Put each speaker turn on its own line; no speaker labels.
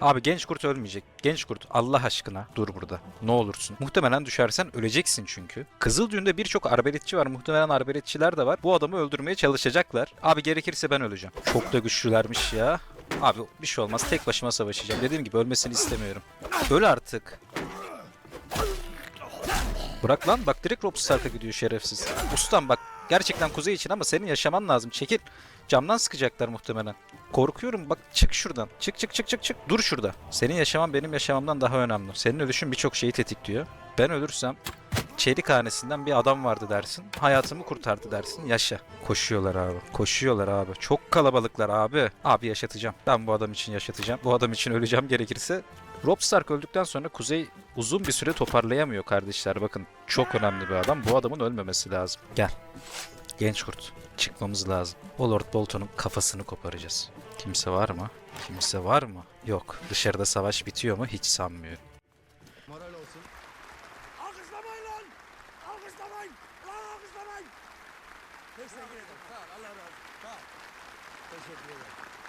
Abi genç kurt ölmeyecek. Genç kurt Allah aşkına dur burada. Ne olursun. Muhtemelen düşersen öleceksin çünkü. Kızıl Düğün'de birçok arbeletçi var. Muhtemelen arbeletçiler de var. Bu adamı öldürmeye çalışacaklar. Abi gerekirse ben öleceğim. Çok da güçlülermiş ya. Abi bir şey olmaz. Tek başıma savaşacağım. Dediğim gibi ölmesini istemiyorum. Öl artık. Bırak lan bak direkt Rob Stark'a gidiyor şerefsiz. Ustam bak gerçekten kuzey için ama senin yaşaman lazım. Çekil. Camdan sıkacaklar muhtemelen. Korkuyorum bak çık şuradan. Çık çık çık çık çık. Dur şurada. Senin yaşaman benim yaşamamdan daha önemli. Senin ölüşün birçok şeyi tetikliyor. Ben ölürsem çelik hanesinden bir adam vardı dersin. Hayatımı kurtardı dersin. Yaşa. Koşuyorlar abi. Koşuyorlar abi. Çok kalabalıklar abi. Abi yaşatacağım. Ben bu adam için yaşatacağım. Bu adam için öleceğim gerekirse. Rob Stark öldükten sonra Kuzey uzun bir süre toparlayamıyor kardeşler. Bakın çok önemli bir adam. Bu adamın ölmemesi lazım. Gel. Genç kurt. Çıkmamız lazım. O Lord Bolton'un kafasını koparacağız. Kimse var mı? Kimse var mı? Yok. Dışarıda savaş bitiyor mu? Hiç sanmıyorum.
Moral olsun.
Alkışlamayın lan! Alkışlamayın! Lan alkışlamayın!
Teşekkür ederim. Sağ ol. Allah razı olsun. Sağ ol. Teşekkür ederim.